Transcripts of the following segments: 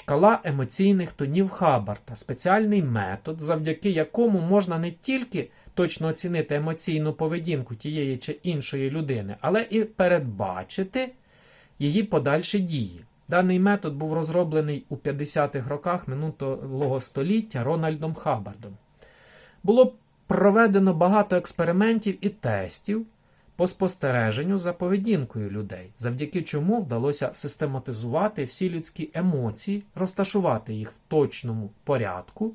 Шкала емоційних тонів Хаббарта спеціальний метод, завдяки якому можна не тільки точно оцінити емоційну поведінку тієї чи іншої людини, але і передбачити її подальші дії. Даний метод був розроблений у 50-х роках минулого століття Рональдом Хаббардом. Було проведено багато експериментів і тестів по спостереженню за поведінкою людей, завдяки чому вдалося систематизувати всі людські емоції, розташувати їх в точному порядку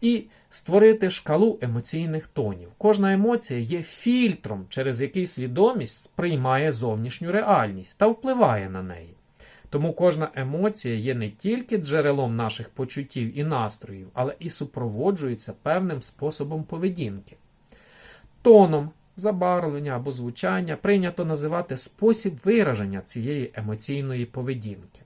і створити шкалу емоційних тонів. Кожна емоція є фільтром, через який свідомість сприймає зовнішню реальність та впливає на неї. Тому кожна емоція є не тільки джерелом наших почуттів і настроїв, але і супроводжується певним способом поведінки. Тоном забарвлення або звучання прийнято називати спосіб вираження цієї емоційної поведінки.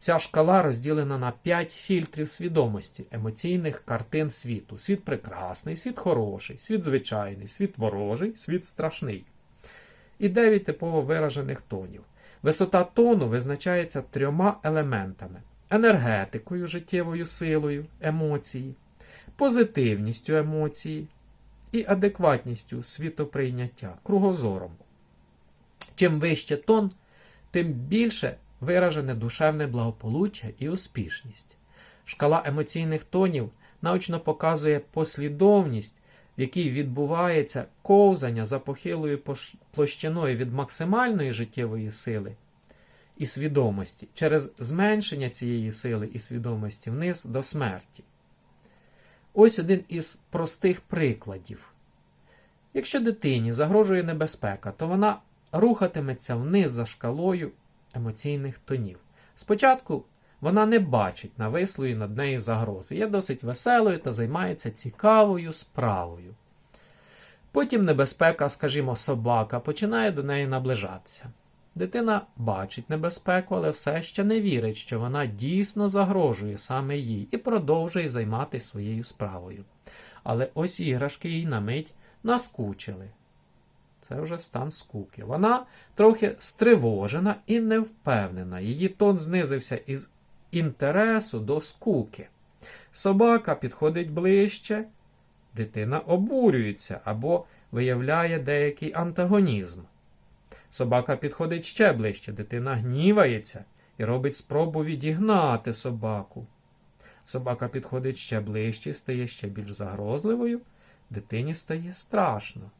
Ця шкала розділена на 5 фільтрів свідомості емоційних картин світу: світ прекрасний, світ хороший, світ звичайний, світ ворожий, світ страшний. І 9 типово виражених тонів. Висота тону визначається трьома елементами: енергетикою, життєвою силою, емоції, позитивністю емоції і адекватністю світоприйняття, кругозором. Чим вище тон, тим більше виражене душевне благополуччя і успішність. Шкала емоційних тонів наочно показує послідовність, в якій відбувається ковзання за похилою площиною від максимальної життєвої сили і свідомості через зменшення цієї сили і свідомості вниз до смерті. Ось один із простих прикладів. Якщо дитині загрожує небезпека, то вона рухатиметься вниз за шкалою емоційних тонів. Спочатку вона не бачить навислої над нею загрози, є досить веселою та займається цікавою справою. Потім небезпека, скажімо, собака починає до неї наближатися. Дитина бачить небезпеку, але все ще не вірить, що вона дійсно загрожує саме їй і продовжує займатися своєю справою. Але ось іграшки їй на мить наскучили. Це вже стан скуки. Вона трохи стривожена і невпевнена. Її тон знизився із інтересу до скуки. Собака підходить ближче, дитина обурюється або виявляє деякий антагонізм. Собака підходить ще ближче, дитина гнівається і робить спробу відігнати собаку. Собака підходить ще ближче, стає ще більш загрозливою, дитині стає страшно.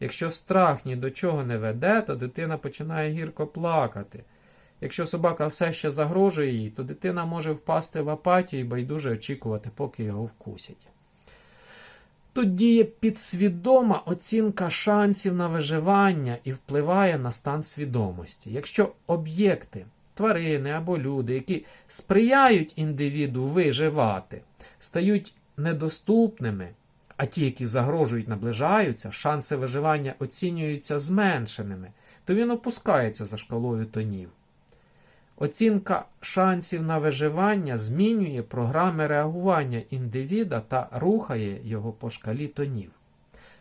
Якщо страх ні до чого не веде, то дитина починає гірко плакати. Якщо собака все ще загрожує їй, то дитина може впасти в апатію і байдуже очікувати, поки його вкусять. Тут діє підсвідома оцінка шансів на виживання і впливає на стан свідомості. Якщо об'єкти, тварини або люди, які сприяють індивіду виживати, стають недоступними, а ті, які загрожують, наближаються, шанси виживання оцінюються зменшеними, то він опускається за шкалою тонів. Оцінка шансів на виживання змінює програми реагування індивіда та рухає його по шкалі тонів.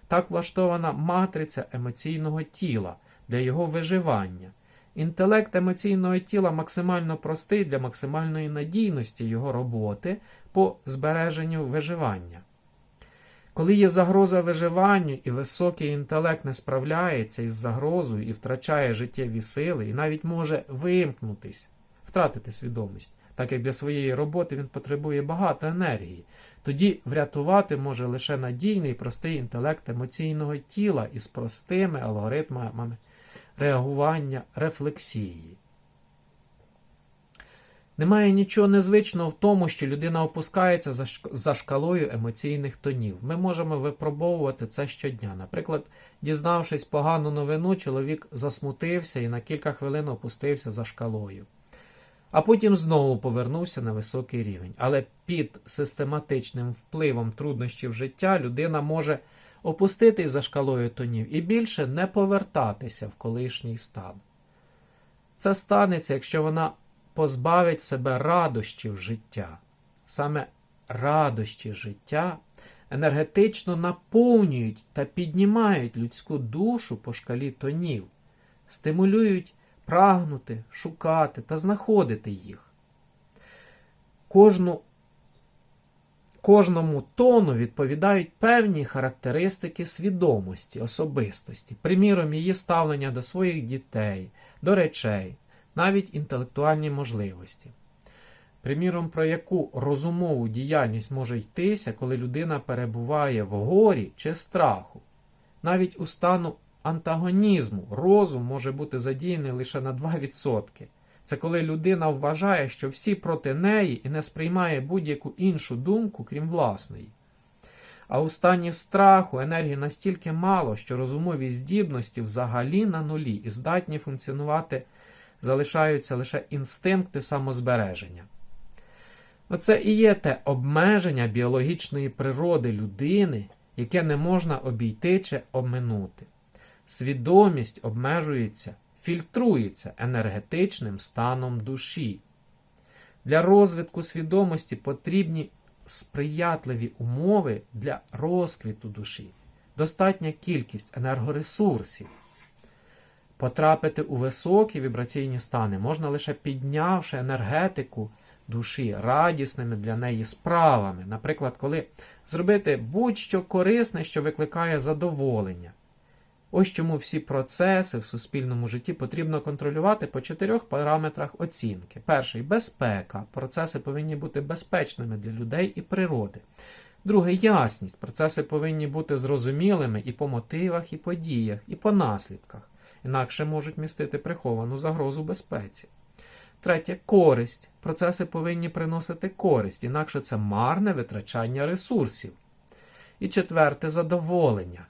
Так влаштована матриця емоційного тіла для його виживання. Інтелект емоційного тіла максимально простий для максимальної надійності його роботи по збереженню виживання. Коли є загроза виживанню і високий інтелект не справляється із загрозою і втрачає життєві сили, і навіть може вимкнутись, втратити свідомість, так як для своєї роботи він потребує багато енергії, тоді врятувати може лише надійний простий інтелект емоційного тіла із простими алгоритмами реагування рефлексії. Немає нічого незвичного в тому, що людина опускається за шкалою емоційних тонів. Ми можемо випробовувати це щодня. Наприклад, дізнавшись погану новину, чоловік засмутився і на кілька хвилин опустився за шкалою. А потім знову повернувся на високий рівень. Але під систематичним впливом труднощів життя людина може опуститись за шкалою тонів і більше не повертатися в колишній стан. Це станеться, якщо вона позбавить себе радощів життя. Саме радощі життя енергетично наповнюють та піднімають людську душу по шкалі тонів, стимулюють прагнути, шукати та знаходити їх. Кожну, кожному тону відповідають певні характеристики свідомості, особистості, приміром, її ставлення до своїх дітей, до речей, навіть інтелектуальні можливості. Приміром, про яку розумову діяльність може йтися, коли людина перебуває в горі чи страху. Навіть у стану антагонізму розум може бути задіяний лише на 2%. Це коли людина вважає, що всі проти неї і не сприймає будь-яку іншу думку, крім власної. А у стані страху енергії настільки мало, що розумові здібності взагалі на нулі і здатні функціонувати залишаються лише інстинкти самозбереження. Оце і є те обмеження біологічної природи людини, яке не можна обійти чи обминути. Свідомість обмежується, фільтрується енергетичним станом душі. Для розвитку свідомості потрібні сприятливі умови для розквіту душі, достатня кількість енергоресурсів. Потрапити у високі вібраційні стани можна лише піднявши енергетику душі радісними для неї справами. Наприклад, коли зробити будь-що корисне, що викликає задоволення. Ось чому всі процеси в суспільному житті потрібно контролювати по чотирьох параметрах оцінки. Перший безпека. Процеси повинні бути безпечними для людей і природи. Друге ясність. Процеси повинні бути зрозумілими і по мотивах, і по діях, і по наслідках, інакше можуть містити приховану загрозу безпеці. Третє користь. Процеси повинні приносити користь, інакше це марне витрачання ресурсів. І четверте задоволення.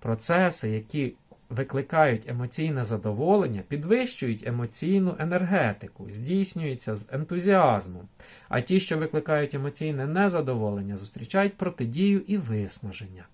Процеси, які викликають емоційне задоволення, підвищують емоційну енергетику, здійснюються з ентузіазмом, а ті, що викликають емоційне незадоволення, зустрічають протидію і виснаження.